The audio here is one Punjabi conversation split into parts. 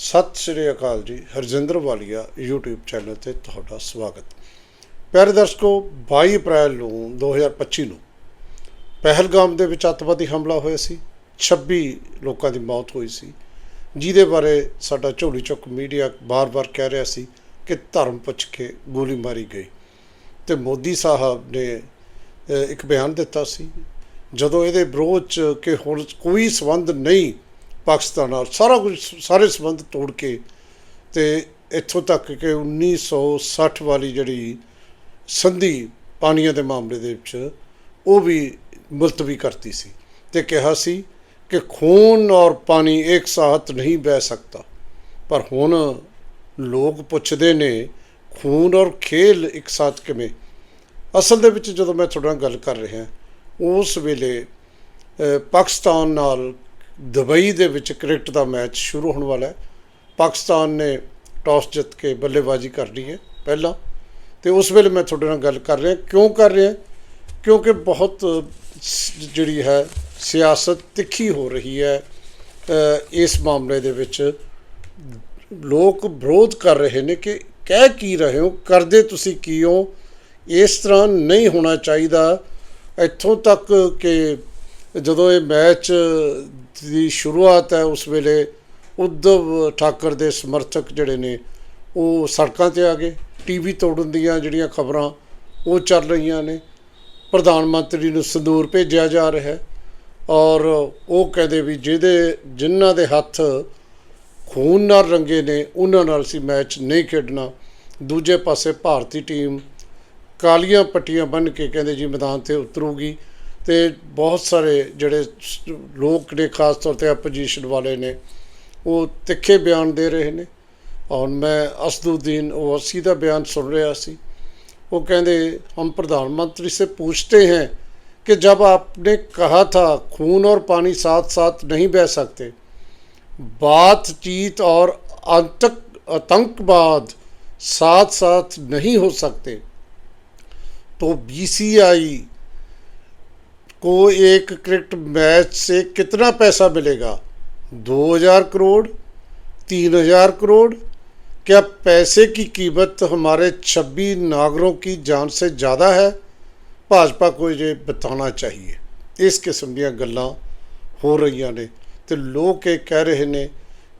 ਸਤਿ ਸ੍ਰੀ ਅਕਾਲ ਜੀ, ਹਰਜਿੰਦਰ ਵਾਲੀਆ, YouTube ਚੈਨਲ ਤੇ ਤੁਹਾਡਾ ਸਵਾਗਤ। ਪਿਆਰੇ ਦਰਸ਼ਕੋ 22 ਅਪ੍ਰੈਲ ਨੂੰ 2025 ਨੂੰ ਪਹਿਲਗਾਮ ਦੇ ਵਿੱਚ ਅੱਤਵਾਦੀ ਹਮਲਾ ਹੋਇਆ ਸੀ 26 ਲੋਕਾਂ ਦੀ ਮੌਤ ਹੋਈ ਸੀ। ਜਿਹਦੇ ਬਾਰੇ ਸਾਡਾ ਝੋਲੀ ਚੁੱਕ ਮੀਡੀਆ ਬਾਰ-ਬਾਰ ਕਹਿ ਰਿਹਾ ਸੀ ਕਿ ਧਰਮ ਪੁੱਛ ਕੇ ਗੋਲੀ ਮਾਰੀ ਗਈ। ਤੇ ਮੋਦੀ ਸਾਹਿਬ ਨੇ ਇੱਕ ਬਿਆਨ ਦਿੱਤਾ ਸੀ, ਜਦੋਂ ਇਹਦੇ ਵਿਰੋਧ ਚ ਕਿ ਹੁਣ ਕੋਈ ਸਬੰਧ ਨਹੀਂ ਪਾਕਿਸਤਾਨ ਨਾਲ ਸਾਰਾ ਕੁਝ ਸਾਰੇ ਸੰਬੰਧ ਤੋੜ ਕੇ ਤੇ ਇੱਥੋਂ ਤੱਕ ਕਿ 1960 ਵਾਲੀ ਜਿਹੜੀ ਸੰਧੀ ਪਾਣੀਆਂ ਦੇ ਮਾਮਲੇ ਦੇ ਵਿੱਚ ਉਹ ਵੀ ਮੁਲਤਵੀ ਕਰਤੀ ਸੀ ਤੇ ਕਿਹਾ ਸੀ ਕਿ ਖੂਨ ਔਰ ਪਾਣੀ ਇੱਕ ਸਾਥ ਨਹੀਂ ਬਹਿ ਸਕਦਾ। ਪਰ ਹੁਣ ਲੋਕ ਪੁੱਛਦੇ ਨੇ, ਖੂਨ ਔਰ ਖੇਲ ਇੱਕ ਸਾਥ ਕਿਵੇਂ? ਅਸਲ ਦੇ ਵਿੱਚ ਜਦੋਂ ਮੈਂ ਤੁਹਾਡੇ ਨਾਲ ਗੱਲ ਕਰ ਰਿਹਾ, ਉਸ ਵੇਲੇ ਪਾਕਿਸਤਾਨ ਨਾਲ ਦੁਬਈ ਦੇ ਵਿੱਚ ਕ੍ਰਿਕਟ ਦਾ ਮੈਚ ਸ਼ੁਰੂ ਹੋਣ ਵਾਲਾ ਹੈ। ਪਾਕਿਸਤਾਨ ਨੇ ਟਾਸ ਜਿੱਤ ਕੇ ਬੱਲੇਬਾਜ਼ੀ ਕਰਨੀ ਹੈ ਪਹਿਲਾਂ। ਤੇ ਉਸ ਵੇਲੇ ਮੈਂ ਤੁਹਾਡੇ ਨਾਲ ਗੱਲ ਕਰ ਰਿਹਾ, ਕਿਉਂ ਕਰ ਰਿਹਾ? ਕਿਉਂਕਿ ਬਹੁਤ ਸ- ਜਿਹੜੀ ਹੈ ਸਿਆਸਤ ਤਿੱਖੀ ਹੋ ਰਹੀ ਹੈ। ਇਸ ਮਾਮਲੇ ਦੇ ਵਿੱਚ ਲੋਕ ਵਿਰੋਧ ਕਰ ਰਹੇ ਨੇ ਕਿ ਕਹਿ ਕੀ ਰਹੇ ਹੋ, ਕਰਦੇ ਤੁਸੀਂ ਕੀ ਹੋ? ਇਸ ਤਰ੍ਹਾਂ ਨਹੀਂ ਹੋਣਾ ਚਾਹੀਦਾ। ਇੱਥੋਂ ਤੱਕ ਕਿ ਜਦੋਂ ਇਹ ਮੈਚ ਦੀ ਸ਼ੁਰੂਆਤ ਹੈ, ਉਸ ਵੇਲੇ ਉद्धਵ ਠਾਕਰ ਦੇ ਸਮਰਥਕ ਜਿਹੜੇ ਨੇ, ਉਹ ਸੜਕਾਂ ਤੇ ਆ ਗਏ। ਟੀਵੀ ਤੋੜਨ ਦੀਆਂ ਜਿਹੜੀਆਂ ਖਬਰਾਂ, ਉਹ ਚੱਲ ਰਹੀਆਂ ਨੇ। ਪ੍ਰਧਾਨ ਮੰਤਰੀ ਨੂੰ ਸੰਦੂਰ ਭੇਜਿਆ ਜਾ ਰਿਹਾ ਹੈ ਔਰ ਉਹ ਕਹਿੰਦੇ ਵੀ ਜਿਹਦੇ, ਜਿਨ੍ਹਾਂ ਦੇ ਹੱਥ ਖੂਨ ਨਾਲ ਰੰਗੇ ਨੇ, ਉਹਨਾਂ ਨਾਲ ਅਸੀਂ ਮੈਚ ਨਹੀਂ ਖੇਡਣਾ। ਦੂਜੇ ਪਾਸੇ ਭਾਰਤੀ ਟੀਮ ਕਾਲੀਆਂ ਪੱਟੀਆਂ ਬੰਨ੍ਹ ਕੇ ਕਹਿੰਦੇ ਜੀ ਮੈਦਾਨ ਤੇ ਉਤਰੂਗੀ। ਤੇ ਬਹੁਤ ਸਾਰੇ ਜਿਹੜੇ ਸ- ਲੋਕ ਨੇ ਖਾਸ ਤੌਰ ਤੇ ਆਪੋਜੀਸ਼ਨ ਵਾਲੇ ਨੇ ਉਹ ਤਿੱਖੇ ਬਿਆਨ ਦੇ ਰਹੇ ਨੇ ਔਰ ਮੈਂ ਅਸਦੁਦੀਨ ओवैसी ਦਾ ਬਿਆਨ ਸੁਣ ਰਿਹਾ ਸੀ वो कहते हम प्रधानमंत्री से पूछते हैं कि जब आपने कहा था खून और पानी साथ साथ नहीं बह सकते बातचीत और आतंक आतंकवाद साथ साथ नहीं हो सकते तो बीसीआई को एक क्रिकेट मैच से कितना पैसा मिलेगा 2000 करोड़ 3000 करोड़ क्या पैसे की कीमत हमारे 26 नागरों की जान से ज़्यादा है ਭਾਜਪਾ को ये बताना चाहिए ਇਸ ਕਿਸਮ ਦੀਆਂ ਗੱਲਾਂ ਹੋ ਰਹੀਆਂ ਨੇ ਤੇ ਲੋਕ ਇਹ ਕਹਿ ਰਹੇ ਨੇ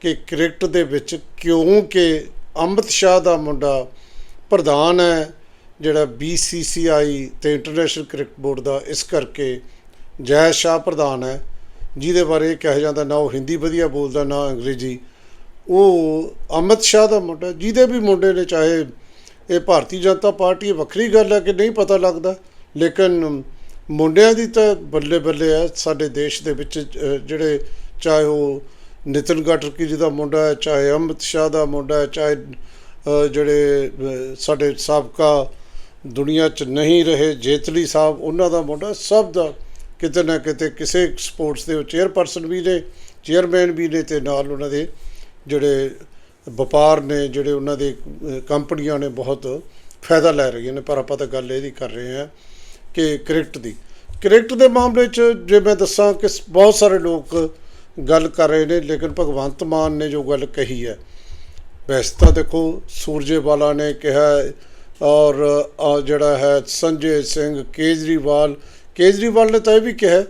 ਕਿ ਕ੍ਰਿਕਟ ਦੇ ਵਿੱਚ ਕਿਉਂਕਿ ਅੰਮ੍ਰਿਤ ਸ਼ਾਹ ਦਾ ਮੁੰਡਾ ਪ੍ਰਧਾਨ ਹੈ ਜਿਹੜਾ BCCI ਤੇ ਇੰਟਰਨੈਸ਼ਨਲ ਕ੍ਰਿਕਟ ਬੋਰਡ ਦਾ ਇਸ ਕਰਕੇ ਜੈ ਸ਼ਾਹ ਪ੍ਰਧਾਨ ਹੈ, ਜਿਹਦੇ ਬਾਰੇ ਇਹ ਕਿਹਾ ਜਾਂਦਾ ਨਾ ਉਹ ਹਿੰਦੀ ਵਧੀਆ ਬੋਲਦਾ, ਨਾ ਅੰਗਰੇਜ਼ੀ। ਉਹ ਅਮਿਤ ਸ਼ਾਹ ਦਾ ਮੁੰਡਾ, ਜਿਹਦੇ ਵੀ ਮੁੰਡੇ ਨੇ, ਚਾਹੇ ਇਹ ਭਾਰਤੀ ਜਨਤਾ ਪਾਰਟੀ ਵੱਖਰੀ ਗੱਲ ਹੈ ਕਿ ਨਹੀਂ ਪਤਾ ਲੱਗਦਾ। ਲੇਕਿਨ ਮੁੰਡਿਆਂ ਦੀ ਤਾਂ ਬੱਲੇ ਬੱਲੇ ਹੈ, ਸਾਡੇ ਦੇਸ਼ ਦੇ ਵਿੱਚ ਜਿਹੜੇ ਚਾਹੇ ਉਹ ਨਿਤਨ ਗਟਰਕੀ ਜੀ ਦਾ ਮੁੰਡਾ ਹੈ, ਚਾਹੇ ਅਮਿਤ ਸ਼ਾਹ ਦਾ ਮੁੰਡਾ ਹੈ, ਚਾਹੇ ਜਿਹੜੇ ਸਾਡੇ ਸਾਬਕਾ ਦੁਨੀਆ 'ਚ ਨਹੀਂ ਰਹੇ, ਜੇਤਲੀ ਸਾਹਿਬ, ਉਹਨਾਂ ਦਾ ਮੁੰਡਾ ਸਭ ਦਾ ਕਿਤੇ ਨਾ ਕਿਤੇ ਕਿਸੇ ਸਪੋਰਟਸ ਦੇ ਚੇਅਰਪਰਸਨ ਵੀ ਨੇ ਚੇਅਰਮੈਨ ਵੀ ਨੇ ਤੇ ਨਾਲ ਉਹਨਾਂ ਦੇ ਜਿਹੜੇ ਵਪਾਰ ਨੇ, ਜਿਹੜੇ ਉਹਨਾਂ ਦੇ ਕੰਪਨੀਆਂ ਨੇ ਬਹੁਤ ਫਾਇਦਾ ਲੈ ਰਹੀਆਂ ਨੇ, ਪਰ ਆਪਾਂ ਤਾਂ ਗੱਲ ਇਹਦੀ ਕਰ ਰਹੇ ਹਾਂ ਕਿ ਕ੍ਰਿਕਟ ਦੀ। ਕ੍ਰਿਕਟ ਦੇ ਮਾਮਲੇ 'ਚ ਜੇ ਮੈਂ ਦੱਸਾਂ ਕਿ ਸ- ਬਹੁਤ ਸਾਰੇ ਲੋਕ ਗੱਲ ਕਰ ਰਹੇ ਨੇ, ਲੇਕਿਨ ਭਗਵੰਤ ਮਾਨ ਨੇ ਜੋ ਗੱਲ ਕਹੀ ਹੈ, ਵੈਸੇ ਤਾਂ ਦੇਖੋ ਸੂਰਜੇਵਾਲਾ ਨੇ ਕਿਹਾ ਔਰ ਜਿਹੜਾ ਹੈ ਸੰਜੇ ਸਿੰਘ ਕੇਜਰੀਵਾਲ। ਕੇਜਰੀਵਾਲ ਨੇ ਤਾਂ ਇਹ ਵੀ ਕਿਹਾ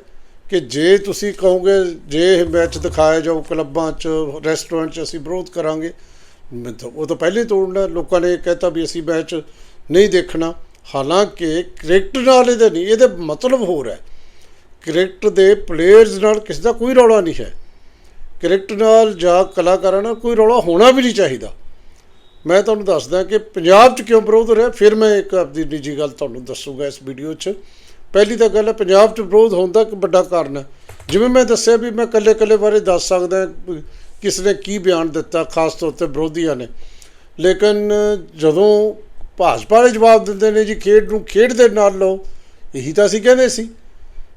ਕਿ ਜੇ ਤੁਸੀਂ ਕਹੋਗੇ, ਜੇ ਇਹ ਮੈਚ ਦਿਖਾਇਆ ਜਾਊ ਕਲੱਬਾਂ 'ਚ, ਰੈਸਟੋਰੈਂਟ 'ਚ, ਅਸੀਂ ਵਿਰੋਧ ਕਰਾਂਗੇ। ਮੈਂ ਉਹ ਤਾਂ ਪਹਿਲੇ ਤੋੜਨਾ ਲੋਕਾਂ ਨੇ ਕਹਿਤਾ ਵੀ ਅਸੀਂ ਮੈਚ ਨਹੀਂ ਦੇਖਣਾ। ਹਾਲਾਂਕਿ ਕ੍ਰਿਕਟ ਨਾਲ ਇਹਦੇ ਨਹੀਂ, ਇਹਦੇ ਮਤਲਬ ਹੋਰ ਹੈ। ਕ੍ਰਿਕਟ ਦੇ ਪਲੇਅਰਸ ਨਾਲ ਕਿਸੇ ਦਾ ਕੋਈ ਰੌਲਾ ਨਹੀਂ ਹੈ। ਕ੍ਰਿਕਟ ਨਾਲ ਜਾਂ ਕਲਾਕਾਰਾਂ ਨਾਲ ਕੋਈ ਰੌਲਾ ਹੋਣਾ ਵੀ ਨਹੀਂ ਚਾਹੀਦਾ। ਮੈਂ ਤੁਹਾਨੂੰ ਦੱਸਦਾ ਕਿ ਪੰਜਾਬ 'ਚ ਕਿਉਂ ਵਿਰੋਧ ਹੋ ਰਿਹਾ? ਫਿਰ ਮੈਂ ਇੱਕ ਆਪਦੀ ਨਿੱਜੀ ਗੱਲ ਤੁਹਾਨੂੰ ਦੱਸੂਗਾ ਇਸ ਵੀਡੀਓ 'ਚ। ਪਹਿਲੀ ਤਾਂ ਗੱਲ ਹੈ, ਪੰਜਾਬ 'ਚ ਵਿਰੋਧ ਹੋਣ ਦਾ ਇੱਕ ਵੱਡਾ ਕਾਰਨ ਹੈ। ਜਿਵੇਂ ਮੈਂ ਦੱਸਿਆ ਵੀ ਮੈਂ ਕੱਲੇ-ਕੱਲੇ ਬਾਰੇ ਦੱਸ ਸਕਦਾ ਕਿਸ ਨੇ ਕੀ ਬਿਆਨ ਦਿੱਤਾ, ਖਾਸ ਤੌਰ ਤੇ ਵਿਰੋਧੀਆਂ ਨੇ। ਲੇਕਿਨ ਜਦੋਂ ਭਾਜਪਾ ਵਾਲੇ ਜਵਾਬ ਦਿੰਦੇ ਨੇ, ਜੀ ਖੇਡ ਨੂੰ ਖੇਡ ਦੇ ਨਾਲ ਲਓ, ਇਹੀ ਤਾਂ ਅਸੀਂ ਕਹਿੰਦੇ ਸੀ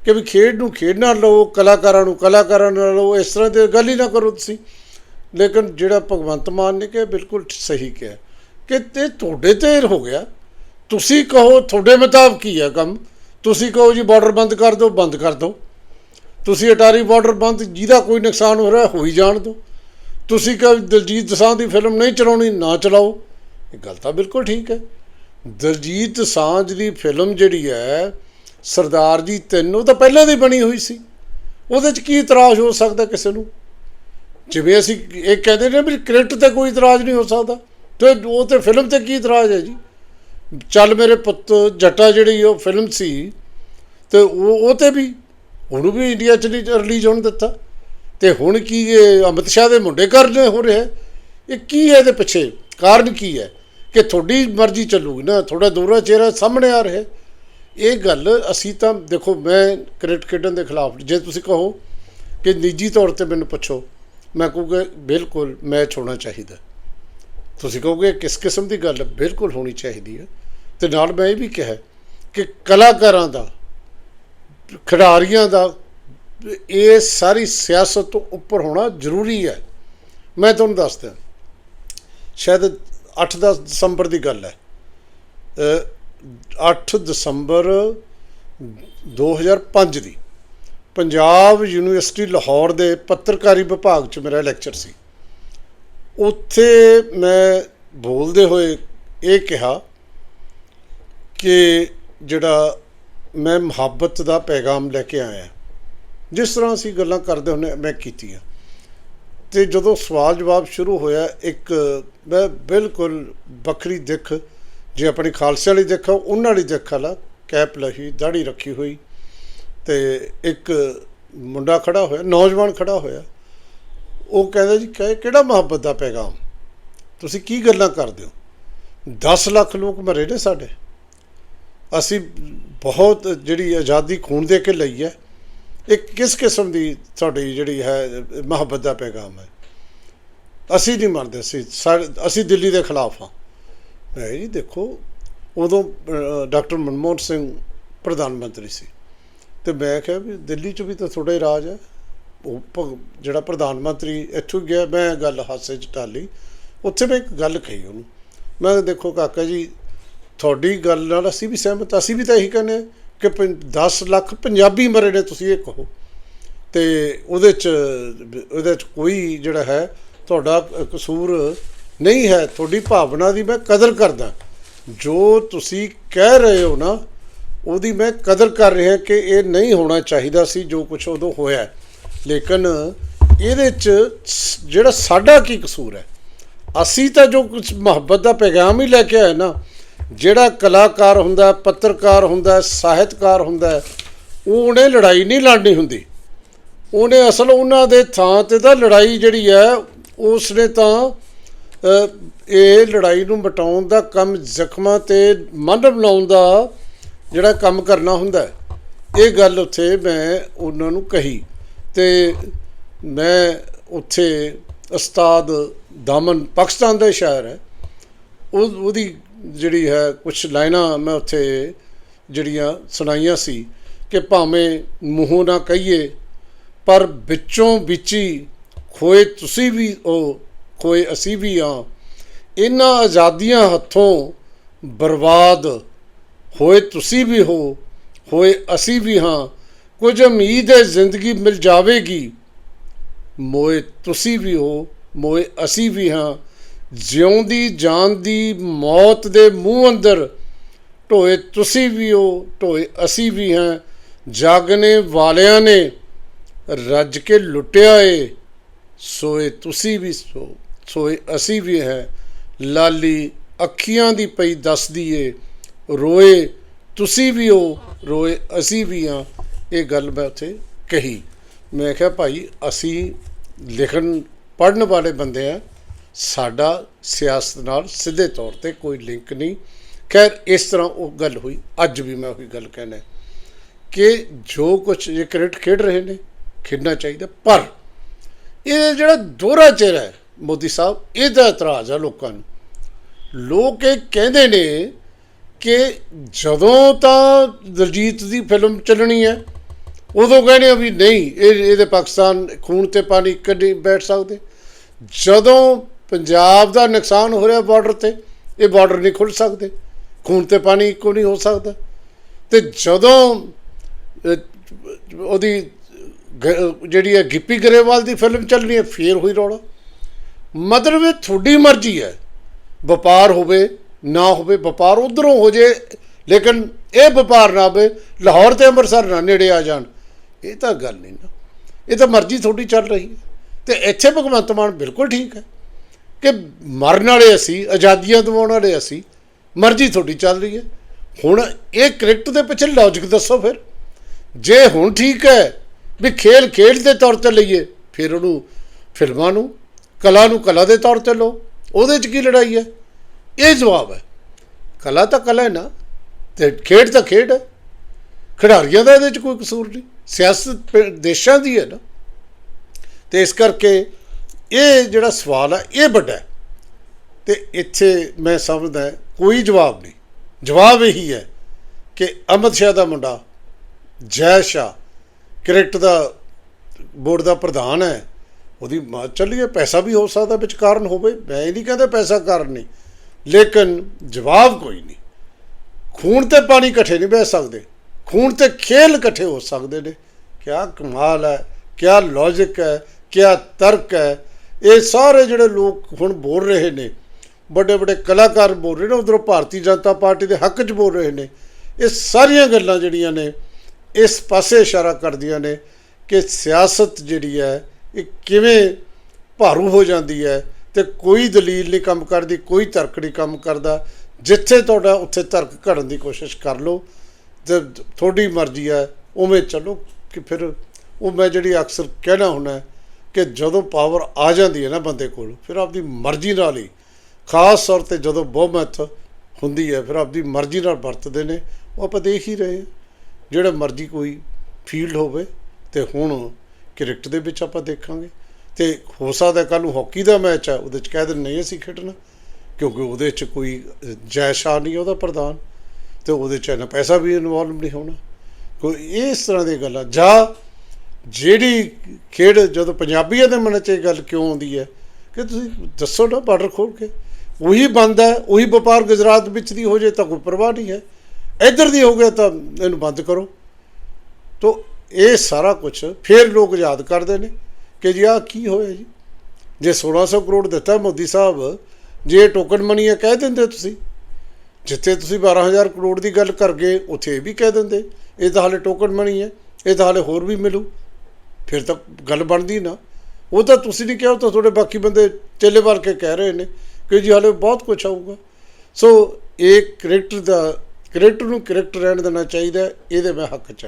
ਕਿ ਵੀ ਖੇਡ ਨੂੰ ਖੇਡ ਨਾਲ ਲਓ, ਕਲਾਕਾਰਾਂ ਨੂੰ ਕਲਾਕਾਰਾਂ ਨਾਲ ਲਓ, ਇਸ ਤਰ੍ਹਾਂ ਦੀ ਗੱਲ ਹੀ ਨਾ ਕਰੋ ਤੁਸੀਂ। ਲੇਕਿਨ ਜਿਹੜਾ ਭਗਵੰਤ ਮਾਨ ਨੇ ਕਿਹਾ, ਬਿਲਕੁਲ ਸਹੀ ਕਿਹਾ ਕਿ ਤੇ ਤੁਹਾਡੇ ਤੇ ਹੋ ਗਿਆ। ਤੁਸੀਂ ਕਹੋ ਤੁਹਾਡੇ ਮੁਤਾਬਕ ਕੀ ਹੈ ਕੰਮ। ਤੁਸੀਂ ਕਹੋ ਜੀ ਬਾਰਡਰ ਬੰਦ ਕਰ ਦਿਓ, ਬੰਦ ਕਰ ਦਿਓ। ਤੁਸੀਂ ਅਟਾਰੀ ਬਾਰਡਰ ਬੰਦ, ਜਿਹਦਾ ਕੋਈ ਨੁਕਸਾਨ ਹੋ ਰਿਹਾ ਹੋਈ ਜਾਣ ਦਿਓ। ਤੁਸੀਂ ਕਹ ਦਲਜੀਤ ਦਸਾਂਝ ਦੀ ਫਿਲਮ ਨਹੀਂ ਚਲਾਉਣੀ, ਨਾ ਚਲਾਓ। ਇਹ ਗੱਲ ਤਾਂ ਬਿਲਕੁਲ ਠੀਕ ਹੈ। ਦਲਜੀਤ ਸਾਂਝ ਦੀ ਫਿਲਮ ਜਿਹੜੀ ਹੈ, ਸਰਦਾਰ ਜੀ ਤਿੰਨ, ਉਹ ਤਾਂ ਪਹਿਲਾਂ ਦੀ ਬਣੀ ਹੋਈ ਸੀ। ਉਹਦੇ 'ਚ ਕੀ ਇਤਰਾਜ਼ ਹੋ ਸਕਦਾ ਕਿਸੇ ਨੂੰ? ਜਿਵੇਂ ਅਸੀਂ ਇਹ ਕਹਿੰਦੇ ਨੇ ਵੀ ਕ੍ਰਿਕਟ ਤੇ ਕੋਈ ਇਤਰਾਜ਼ ਨਹੀਂ ਹੋ ਸਕਦਾ। ਤੇ ਉਹ ਤੇ ਫਿਲਮ ਤੇ ਕੀ ਇਤਰਾਜ਼ ਹੈ ਜੀ? ਚੱਲ ਮੇਰੇ ਪੁੱਤ, ਜੱਟਾ ਜਿਹੜੀ ਉਹ ਫਿਲਮ ਸੀ, ਤੇ ਉਹ ਉਹ ਤੇ ਵੀ ਉਹਨੂੰ ਵੀ ਇੰਡੀਆ 'ਚ ਨਹੀਂ ਰਿਲੀਜ਼ ਹੋਣ ਦਿੱਤਾ। ਤੇ ਹੁਣ ਕੀ ਇਹ ਅਮਿਤ ਸ਼ਾਹ ਦੇ ਮੁੰਡੇ ਕਾਰਨ ਹੋ ਰਿਹਾ ਇਹ ਕੀ ਹੈ ਇਹਦੇ ਪਿੱਛੇ? ਕਾਰਨ ਕੀ ਹੈ? ਕਿ ਤੁਹਾਡੀ ਮਰਜ਼ੀ ਚੱਲੂਗੀ ਨਾ ਥੋੜਾ ਦੂਰਾ ਚਿਹਰਾ ਸਾਹਮਣੇ ਆ ਰਿਹਾ ਇਹ ਗੱਲ ਅਸੀਂ ਤਾਂ ਦੇਖੋ, ਮੈਂ ਕ੍ਰਿਕਟ ਖੇਡਣ ਦੇ ਖਿਲਾਫ ਜੇ ਤੁਸੀਂ ਕਹੋ ਕਿ ਨਿੱਜੀ ਤੌਰ ਤੇ ਮੈਨੂੰ ਪੁੱਛੋ ਮੈਂ ਕਹੂੰਗਾ ਬਿਲਕੁਲ ਮੈਚ ਹੋਣਾ ਚਾਹੀਦਾ। ਤੁਸੀਂ ਕਹੋਗੇ ਕਿਸ ਕਿਸਮ ਦੀ ਗੱਲ? ਬਿਲਕੁਲ ਹੋਣੀ ਚਾਹੀਦੀ ਹੈ। ਤੇ ਨਾਲ ਮੈਂ ਇਹ ਵੀ ਕਿਹਾ ਕਿ ਕਲਾਕਾਰਾਂ ਦਾ ਖਿਡਾਰੀਆਂ ਦਾ ਇਹ ਸਾਰੀ ਸਿਆਸਤ ਤੋਂ ਉੱਪਰ ਹੋਣਾ ਜ਼ਰੂਰੀ ਹੈ। ਮੈਂ ਤੁਹਾਨੂੰ ਦੱਸਦਾ ਸ਼ਾਇਦ 8-10 ਦਸੰਬਰ ਦੀ ਗੱਲ ਹੈ। ਅ, 8 ਦਸੰਬਰ 2005 ਦੀ। ਪੰਜਾਬ ਯੂਨੀਵਰਸਿਟੀ ਲਾਹੌਰ ਦੇ ਪੱਤਰਕਾਰੀ ਵਿਭਾਗ 'ਚ ਮੇਰਾ ਲੈਕਚਰ ਸੀ। ਉੱਥੇ ਮੈਂ ਬੋਲਦੇ ਹੋਏ ਇਹ ਕਿਹਾ ਕਿ ਜਿਹੜਾ ਮੈਂ ਮੁਹੱਬਤ ਦਾ ਪੈਗਾਮ ਲੈ ਕੇ ਆਇਆ ਜਿਸ ਤਰ੍ਹਾਂ ਅਸੀਂ ਗੱਲਾਂ ਕਰਦੇ ਹੁੰਦੇ ਹਾਂ, ਮੈਂ ਕੀਤੀਆਂ। ਤੇ ਜਦੋਂ ਸਵਾਲ ਜਵਾਬ ਸ਼ੁਰੂ ਹੋਇਆ ਇੱਕ ਮੈਂ ਬਿਲਕੁਲ ਵੱਖਰੀ ਦਿੱਖ ਜੇ ਆਪਣੀ ਖਾਲਸੇ ਵਾਲੀ ਦਿੱਖ ਉਹਨਾਂ ਵਾਲੀ ਦਿੱਖ ਵਾਲਾ ਕੈਪ ਲਹੀ ਦਾੜੀ ਰੱਖੀ ਹੋਈ। ਤੇ ਇੱਕ ਮੁੰਡਾ ਖੜਾ ਹੋਇਆ, ਨੌਜਵਾਨ ਖੜਾ ਹੋਇਆ। ਉਹ ਕਹਿੰਦਾ ਜੀ ਕਿਹੜਾ ਮੁਹੱਬਤ ਦਾ ਪੈਗਾਮ? ਤੁਸੀਂ ਕੀ ਗੱਲਾਂ ਕਰਦੇ ਹੋ? 10 ਲੱਖ ਲੋਕ ਮਰੇ ਨੇ ਸਾਡੇ। ਅਸੀਂ ਬਹੁਤ ਜਿਹੜੀ ਆਜ਼ਾਦੀ ਖੂਨ ਦੇ ਕੇ ਲਈ ਹੈ। ਇਹ ਕਿਸ ਕਿਸਮ ਦੀ ਤੁਹਾਡੀ ਜਿਹੜੀ ਹੈ, ਮੁਹੱਬਤ ਦਾ ਪੈਗਾਮ ਹੈ? ਅਸੀਂ ਨਹੀਂ ਮੰਨਦੇ ਸੀ, ਅਸੀਂ ਦਿੱਲੀ ਦੇ ਖਿਲਾਫ ਹਾਂ। ਮੈਂ ਜੀ, ਦੇਖੋ, ਉਦੋਂ ਡਾਕਟਰ ਮਨਮੋਹਨ ਸਿੰਘ ਪ੍ਰਧਾਨ ਮੰਤਰੀ ਸੀ। ਤੇ ਮੈਂ ਕਿਹਾ ਵੀ ਦਿੱਲੀ 'ਚ ਵੀ ਤਾਂ ਥੋੜਾ ਹੀ ਰਾਜ ਹੈ। ਉਹ ਭਗ- ਜਿਹੜਾ ਪ੍ਰਧਾਨ ਮੰਤਰੀ ਇੱਥੋਂ ਗਿਆ, ਮੈਂ ਗੱਲ ਹਾਸੇ 'ਚ ਟਾਲੀ। ਉੱਥੇ ਮੈਂ ਇੱਕ ਗੱਲ ਕਹੀ ਉਹਨੂੰ। ਮੈਂ ਦੇਖੋ ਕਾਕਾ ਜੀ, ਤੁਹਾਡੀ ਗੱਲ ਨਾਲ ਅਸੀਂ ਵੀ ਸਹਿਮਤ ਅਸੀਂ ਵੀ ਤਾਂ ਇਹੀ ਕਹਿੰਦੇ ਹਾਂ ਕਿ 10 ਲੱਖ ਪੰਜਾਬੀ ਮਰੇ ਨੇ, ਤੁਸੀਂ ਇਹ ਕਹੋ। ਤੇ ਉਹਦੇ 'ਚ ਉਹਦੇ 'ਚ ਕੋਈ ਜਿਹੜਾ ਹੈ, ਤੁਹਾਡਾ ਕਸੂਰ ਨਹੀਂ ਹੈ। ਤੁਹਾਡੀ ਭਾਵਨਾ ਦੀ ਮੈਂ ਕਦਰ ਕਰਦਾ। ਜੋ ਤੁਸੀਂ ਕਹਿ ਰਹੇ ਹੋ ਨਾ ਉਹਦੀ ਮੈਂ ਕਦਰ ਕਰ ਰਿਹਾ ਕਿ ਇਹ ਨਹੀਂ ਹੋਣਾ ਚਾਹੀਦਾ ਸੀ ਜੋ ਕੁਝ ਉਦੋਂ ਹੋਇਆ ਲੇਕਿਨ ਇਹਦੇ 'ਚ ਸ- ਜਿਹੜਾ ਸਾਡਾ ਕੀ ਕਸੂਰ ਹੈ? ਅਸੀਂ ਤਾਂ ਜੋ ਕੁਝ ਮੁਹੱਬਤ ਦਾ ਪੈਗਾਮ ਹੀ ਲੈ ਕੇ ਆਏ ਨਾ, ਜਿਹੜਾ ਕਲਾਕਾਰ ਹੁੰਦਾ, ਪੱਤਰਕਾਰ ਹੁੰਦਾ, ਸਾਹਿਤਕਾਰ ਹੁੰਦਾ ਉਹਨੇ ਲੜਾਈ ਨਹੀਂ ਲੜਨੀ ਹੁੰਦੀ। ਉਹਨੇ ਅਸਲ ਉਹਨਾਂ ਦੇ ਥਾਂ ਤੇ ਤਾਂ ਲੜਾਈ ਜਿਹੜੀ ਹੈ ਉਸ ਨੇ ਤਾਂ ਇਹ ਲੜਾਈ ਨੂੰ ਮਟਾਉਣ ਦਾ ਕੰਮ ਜ਼ਖਮਾਂ ਤੇ ਮਨ ਬਣਾਉਣ ਦਾ ਜਿਹੜਾ ਕੰਮ ਕਰਨਾ ਹੁੰਦਾ ਇਹ ਗੱਲ ਉੱਥੇ ਮੈਂ ਉਹਨਾਂ ਨੂੰ ਕਹੀ ਤੇ ਮੈਂ ਉੱਥੇ ਉਸਤਾਦ ਦਾਮਨ ਪਾਕਿਸਤਾਨ ਦਾ ਹੀ ਸ਼ਾਇਰ ਹੈ। ਉਹ, ਉਹਦੀ ਜਿਹੜੀ ਹੈ ਕੁਝ ਲਾਈਨਾਂ ਮੈਂ ਉੱਥੇ ਜਿਹੜੀਆਂ ਸੁਣਾਈਆਂ ਸੀ ਕਿ ਭਾਵੇਂ ਮੂੰਹੋਂ ਨਾ ਕਹੀਏ, ਪਰ ਵਿੱਚੋਂ ਵਿੱਚੀ ਖੋਏ ਤੁਸੀਂ ਵੀ ਉਹ ਖੋਏ ਅਸੀਂ ਵੀ ਆ, ਇਹਨਾਂ ਆਜ਼ਾਦੀਆਂ ਹੱਥੋਂ ਬਰਬਾਦ ਹੋਏ ਤੁਸੀਂ ਵੀ ਹੋ, ਹੋਏ ਅਸੀਂ ਵੀ ਹਾਂ। ਕੁਝ ਉਮੀਦ ਹੈ ਜ਼ਿੰਦਗੀ ਮਿਲ ਜਾਵੇਗੀ। ਮੋਏ ਤੁਸੀਂ ਵੀ ਹੋ, ਮੋਏ ਅਸੀਂ ਵੀ ਹਾਂ। ਜਿਉਂਦੀ ਜਾਨ ਦੀ ਮੌਤ ਦੇ ਮੂੰਹ ਅੰਦਰ, ਢੋਏ ਤੁਸੀਂ ਵੀ ਹੋ, ਢੋਏ ਅਸੀਂ ਵੀ ਹਾਂ। ਜਾਗਨੇ ਵਾਲਿਆਂ ਨੇ ਰੱਜ ਕੇ ਲੁੱਟਿਆ ਏ। ਸੋਏ ਤੁਸੀਂ ਵੀ ਸੋ, ਸੋਏ ਅਸੀਂ ਵੀ ਹੈ। ਲਾਲੀ ਅੱਖੀਆਂ ਦੀ ਪਈ ਦੱਸਦੀ ਏ। ਰੋਏ, ਤੁਸੀਂ ਵੀ ਹੋ, ਰੋਏ, ਅਸੀਂ ਵੀ ਹਾਂ। ਇਹ ਗੱਲ ਮੈਂ ਉੱਥੇ ਕਹੀ। ਮੈਂ ਕਿਹਾ, ਭਾਈ, ਅਸੀਂ ਲਿਖਣ ਪੜਨ ਵਾਲੇ ਬੰਦੇ ਆ। ਸਾਡਾ ਸਿਆਸਤ ਨਾਲ ਸਿੱਧੇ ਤੌਰ ਤੇ ਕੋਈ ਲਿੰਕ ਨਹੀਂ। ਖੈਰ, ਇਸ ਤਰ੍ਹਾਂ ਉਹ ਗੱਲ ਹੋਈ। ਅੱਜ ਵੀ ਮੈਂ ਉਹੀ ਗੱਲ ਕਹਿਣਾ ਕਿ ਜੋ ਕੁਝ ਇਹ ਕ੍ਰਿਕਟ ਖੇਡ ਰਹੇ ਨੇ, ਖੇਡਣਾ ਚਾਹੀਦਾ। ਪਰ ਇਹ ਜਿਹੜਾ ਦੋਹਰਾ ਚਿਹਰਾ ਹੈ, ਮੋਦੀ ਸਾਹਿਬ, ਇਹਦਾ ਇਤਰਾਜ਼ ਆ ਲੋਕਾਂ ਨੂੰ। ਲੋਕ ਇਹ ਕਹਿੰਦੇ ਨੇ ਕਿ ਜਦੋਂ ਤਾਂ ਦਲਜੀਤ ਦੀ ਫਿਲਮ ਚੱਲਣੀ ਹੈ, ਉਦੋਂ ਕਹਿੰਦੇ ਆ ਵੀ ਨਹੀਂ, ਇਹ, ਇਹਦੇ ਪਾਕਿਸਤਾਨ ਖੂਨ ਤੇ ਪਾਣੀ ਕੱਢੀ ਬੈਠ ਸਕਦੇ। ਜਦੋਂ ਪੰਜਾਬ ਦਾ ਨੁਕਸਾਨ ਹੋ ਰਿਹਾ ਬਾਰਡਰ ਤੇ, ਇਹ ਬਾਰਡਰ ਨਹੀਂ ਖੁੱਲ ਸਕਦੇ, ਖੂਨ ਤੇ ਪਾਣੀ ਇੱਕੋ ਨਹੀਂ ਹੋ ਸਕਦਾ। ਤੇ ਜਦੋਂ ਉਹਦੀ ਗ- ਜਿਹੜੀ ਹੈ ਗਿੱਪੀ ਗਰੇਵਾਲ ਦੀ ਫਿਲਮ ਚੱਲਣੀ ਹੈ, ਫੇਰ ਹੋਈ ਰੌਲਾ। ਮਤਲਬ ਇਹ ਤੁਹਾਡੀ ਮਰਜ਼ੀ ਹੈ, ਵਪਾਰ ਹੋਵੇ ਨਾ ਹੋਵੇ, ਵਪਾਰ ਉਧਰੋਂ ਹੋ ਜੇ, ਲੇਕਿਨ ਇਹ ਵਪਾਰ ਨਾ ਹੋਵੇ, ਲਾਹੌਰ ਤੇ ਅੰਮ੍ਰਿਤਸਰ ਨਾ ਨੇੜੇ ਆ ਜਾਣ, ਇਹ ਤਾਂ ਗੱਲ ਨਹੀਂ ਨਾ। ਇਹ ਤਾਂ ਮਰਜ਼ੀ ਤੁਹਾਡੀ ਚੱਲ ਰਹੀ ਹੈ। ਤੇ ਇੱਥੇ ਭਗਵੰਤ ਮਾਨ ਬਿਲਕੁਲ ਠੀਕ ਹੈ ਕਿ ਮਰਨ ਵਾਲੇ ਅਸੀਂ, ਆਜ਼ਾਦੀਆਂ ਦਿਵਾਉਣ ਵਾਲੇ ਅਸੀਂ, ਮਰਜ਼ੀ ਤੁਹਾਡੀ ਚੱਲ ਰਹੀ ਹੈ। ਹੁਣ ਇਹ ਕ੍ਰਿਕਟ ਦੇ ਪਿੱਛੇ ਲੌਜੀਕ ਦੱਸੋ ਫਿਰ। ਜੇ ਹੁਣ ਠੀਕ ਹੈ ਵੀ ਖੇਲ ਖੇਡ ਦੇ ਤੌਰ ਤੇ ਲਈਏ, ਫਿਰ ਉਹਨੂੰ ਫਿਲਮਾਂ ਨੂੰ, ਕਲਾ ਨੂੰ ਕਲਾ ਦੇ ਤੌਰ ਤੇ ਲਓ, ਉਹਦੇ 'ਚ ਕੀ ਲੜਾਈ ਹੈ? ਇਹ ਜਵਾਬ ਹੈ। ਕਲਾ ਤਾਂ ਕਲਾ ਹੈ ਨਾ, ਤੇ ਖੇਡ ਤਾਂ ਖੇਡ ਹੈ। ਖਿਡਾਰੀਆਂ ਦਾ ਇਹਦੇ 'ਚ ਕੋਈ ਕਸੂਰ ਨਹੀਂ। ਸਿਆਸਤ ਦੇਸ਼ਾਂ ਦੀ ਹੈ ਨਾ। ਤੇ ਇਸ ਕਰਕੇ ਇਹ ਜਿਹੜਾ ਸਵਾਲ ਹੈ ਇਹ ਵੱਡਾ ਹੈ। ਤੇ ਇੱਥੇ ਮੈਂ ਸਮਝਦਾ ਕੋਈ ਜਵਾਬ ਨਹੀਂ। ਜਵਾਬ ਇਹੀ ਹੈ ਕਿ ਅਮਿਤ ਸ਼ਾਹ ਦਾ ਮੁੰਡਾ, ਜੈ ਸ਼ਾਹ, ਕ੍ਰਿਕਟ ਦਾ ਬੋਰਡ ਦਾ ਪ੍ਰਧਾਨ ਹੈ। ਉਹਦੀ ਮਾਂ, ਚੱਲੀਏ, ਪੈਸਾ ਵੀ ਹੋ ਸਕਦਾ ਵਿੱਚ ਕਾਰਨ ਹੋਵੇ। ਮੈਂ ਇਹ ਨਹੀਂ ਕਹਿੰਦਾ ਪੈਸਾ ਕਾਰਨ ਨਹੀਂ। ਲੇਕਿਨ ਜਵਾਬ ਕੋਈ ਨਹੀਂ। ਖੂਨ ਤੇ ਪਾਣੀ ਇਕੱਠੇ ਨਹੀਂ ਬਹਿ ਸਕਦੇ। ਖੂਨ ਤੇ ਖੇਲ ਇਕੱਠੇ ਹੋ ਸਕਦੇ ਨੇ। ਕਿਆ ਕਮਾਲ ਹੈ, ਕਿਆ ਲੌਜੀਕ ਹੈ, ਕਿਆ ਤਰਕ ਹੈ। ਇਹ ਸਾਰੇ ਜਿਹੜੇ ਲੋਕ ਹੁਣ ਬੋਲ ਰਹੇ ਨੇ, ਵੱਡੇ ਵੱਡੇ ਕਲਾਕਾਰ ਬੋਲ ਰਹੇ ਨੇ, ਉਧਰੋਂ ਭਾਰਤੀ ਜਨਤਾ ਪਾਰਟੀ ਦੇ ਹੱਕ 'ਚ ਬੋਲ ਰਹੇ ਨੇ। ਇਹ ਸਾਰੀਆਂ ਗੱਲਾਂ ਜਿਹੜੀਆਂ ਨੇ, ਇਸ ਪਾਸੇ ਇਸ਼ਾਰਾ ਕਰਦੀਆਂ ਨੇ ਕਿ ਸਿਆਸਤ ਜਿਹੜੀ ਹੈ, ਇਹ ਕਿਵੇਂ ਭਾਰੂ ਹੋ ਜਾਂਦੀ ਹੈ ਤੇ ਕੋਈ ਦਲੀਲ ਨਹੀਂ ਕੰਮ ਕਰਦੀ, ਕੋਈ ਤਰਕ ਨਹੀਂ ਕੰਮ ਕਰਦਾ। ਜਿੱਥੇ ਤੁਹਾਡਾ, ਉੱਥੇ ਤਰਕ ਘੜਨ ਦੀ ਕੋਸ਼ਿਸ਼ ਕਰ ਲਓ। ਤੇ ਤੁਹਾਡੀ ਮਰਜ਼ੀ ਹੈ, ਉਵੇਂ ਚੱਲੋ ਕਿ ਫਿਰ ਉਹ ਮੈਂ ਜਿਹੜੀ ਅਕਸਰ ਕਹਿਣਾ ਹੁੰਦਾ ਕਿ ਜਦੋਂ ਪਾਵਰ ਆ ਜਾਂਦੀ ਹੈ ਨਾ ਬੰਦੇ ਕੋਲ, ਫਿਰ ਆਪਦੀ ਮਰਜ਼ੀ ਨਾਲ ਹੀ। ਖਾਸ ਤੌਰ ਤੇ ਜਦੋਂ ਬਹੁਮਤ ਹੁੰਦੀ ਹੈ, ਫਿਰ ਆਪਦੀ ਮਰਜ਼ੀ ਨਾਲ ਵਰਤਦੇ ਨੇ, ਉਹ ਆਪਾਂ ਦੇਖ ਹੀ ਰਹੇ ਹਾਂ। ਜਿਹੜਾ ਮਰਜ਼ੀ ਕੋਈ ਫੀਲਡ ਹੋਵੇ ਤੇ ਹੁਣ ਕ੍ਰਿਕਟ ਦੇ ਵਿੱਚ ਆਪਾਂ ਦੇਖਾਂਗੇ। ਤੇ ਹੋ ਸਕਦਾ ਕੱਲ ਨੂੰ ਹਾਕੀ ਦਾ ਮੈਚ ਆ, ਉਹਦੇ ਚ ਕਹਿ ਦੇਣ ਨਹੀਂ ਅਸੀਂ ਖੇਡਣਾ, ਕਿਉਂਕਿ ਉਹਦੇ ਚ ਕੋਈ ਜੈ ਨਹੀਂ ਉਹਦਾ ਪ੍ਰਧਾਨ, ਤੇ ਉਹਦੇ ਚ ਨਾ ਪੈਸਾ ਵੀ ਇਨਵੋਲਵ ਨਹੀਂ ਹੋਣਾ। ਕੋਈ ਇਸ ਤਰ੍ਹਾਂ ਦੀ ਗੱਲਾਂ, ਜਾਂ ਜਿਹੜੀ ਖੇਡ ਜਦੋਂ ਪੰਜਾਬੀਆਂ ਦੇ ਮਨ 'ਚ ਇਹ ਗੱਲ ਕਿਉਂ ਆਉਂਦੀ ਹੈ, ਕਿ ਤੁਸੀਂ ਦੱਸੋ ਨਾ ਬਾਰਡਰ ਖੋਲ ਕੇ, ਉਹੀ ਬੰਦ ਹੈ, ਉਹੀ ਵਪਾਰ ਗੁਜਰਾਤ ਵਿੱਚ ਦੀ ਹੋ ਜੇ ਤਾਂ ਕੋਈ ਪਰਵਾਹ ਨਹੀਂ ਹੈ, ਇੱਧਰ ਦੀ ਹੋ ਗਿਆ ਤਾਂ ਇਹਨੂੰ ਬੰਦ ਕਰੋ। ਤੋ ਇਹ ਸਾਰਾ ਕੁਝ ਫਿਰ ਲੋਕ ਯਾਦ ਕਰਦੇ ਨੇ। ਕਿ ਜੀ ਆਹ ਕੀ ਹੋਇਆ ਜੀ? ਜੇ 1600 ਕਰੋੜ ਦਿੱਤਾ ਮੋਦੀ ਸਾਹਿਬ, ਜੇ ਇਹ ਟੋਕਨ ਮਨੀ ਹੈ ਕਹਿ ਦਿੰਦੇ ਤੁਸੀਂ, ਜਿੱਥੇ ਤੁਸੀਂ 12000 ਕਰੋੜ ਦੀ ਗੱਲ ਕਰ ਗਏ, ਉੱਥੇ ਇਹ ਵੀ ਕਹਿ ਦਿੰਦੇ, ਇਹ ਤਾਂ ਹਾਲੇ ਟੋਕਨ ਮਨੀ ਹੈ, ਇਹ ਤਾਂ ਹਾਲੇ ਹੋਰ ਵੀ ਮਿਲੂ। ਫਿਰ ਤਾਂ ਗੱਲ ਬਣਦੀ ਨਾ। ਉਹ ਤਾਂ ਤੁਸੀਂ ਨਹੀਂ ਕਿਹਾ, ਉਹ ਤਾਂ ਤੁਹਾਡੇ ਬਾਕੀ ਬੰਦੇ ਚੇਲੇ ਵਰ ਕੇ ਕਹਿ ਰਹੇ ਨੇ ਕਿ ਜੀ ਹਾਲੇ ਬਹੁਤ ਕੁਝ ਆਊਗਾ। ਸੋ ਇਹ ਕ੍ਰਿਕਟ ਦਾ ਕਰੈਕਟਰ ਨੂੰ ਕ੍ਰਿਕਟ ਰਹਿਣ ਦੇਣਾ ਚਾਹੀਦਾ, ਇਹਦੇ ਮੈਂ ਹੱਕ 'ਚ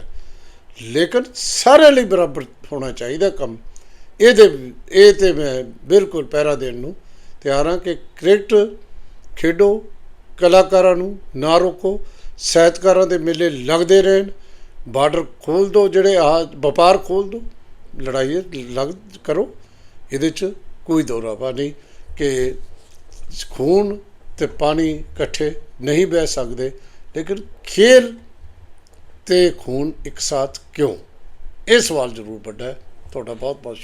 ਲੇਕਿਨ ਸਾਰਿਆਂ ਲਈ ਬਰਾਬਰ ਹੋਣਾ ਚਾਹੀਦਾ ਕੰਮ। ਇਹਦੇ, ਇਹ ਤੇ ਮੈਂ ਬਿਲਕੁਲ ਪਹਿਰਾ ਦੇਣ ਨੂੰ ਤਿਆਰ ਹਾਂ ਕਿ ਕ੍ਰਿਕਟ ਖੇਡੋ, ਕਲਾਕਾਰਾਂ ਨੂੰ ਨਾ ਰੋਕੋ, ਸਾਹਿਤਕਾਰਾਂ ਦੇ ਮੇਲੇ ਲੱਗਦੇ ਰਹਿਣ, ਬਾਰਡਰ ਖੋਲ ਦਿਓ ਜਿਹੜੇ ਆ ਵਪਾਰ ਖੋਲ ਦਿਓ ਲੜਾਈ ਲੱਗ ਕਰੋ, ਇਹਦੇ 'ਚ ਕੋਈ ਦੌਰਾਵਾ ਨਹੀਂ ਕਿ ਖੂਨ ਤੇ ਪਾਣੀ ਇਕੱਠੇ ਨਹੀਂ ਬਹਿ ਸਕਦੇ, ਲੇਕਿਨ ਖੇਲ ਤੇ ਖੂਨ ਇੱਕ ਸਾਥ ਕਿਉਂ? ਇਹ ਸਵਾਲ ਜ਼ਰੂਰ ਵੱਡਾ ਹੈ। ਤੁਹਾਡਾ ਬਹੁਤ ਬਹੁਤ ਸ਼ੁਕਰੀਆ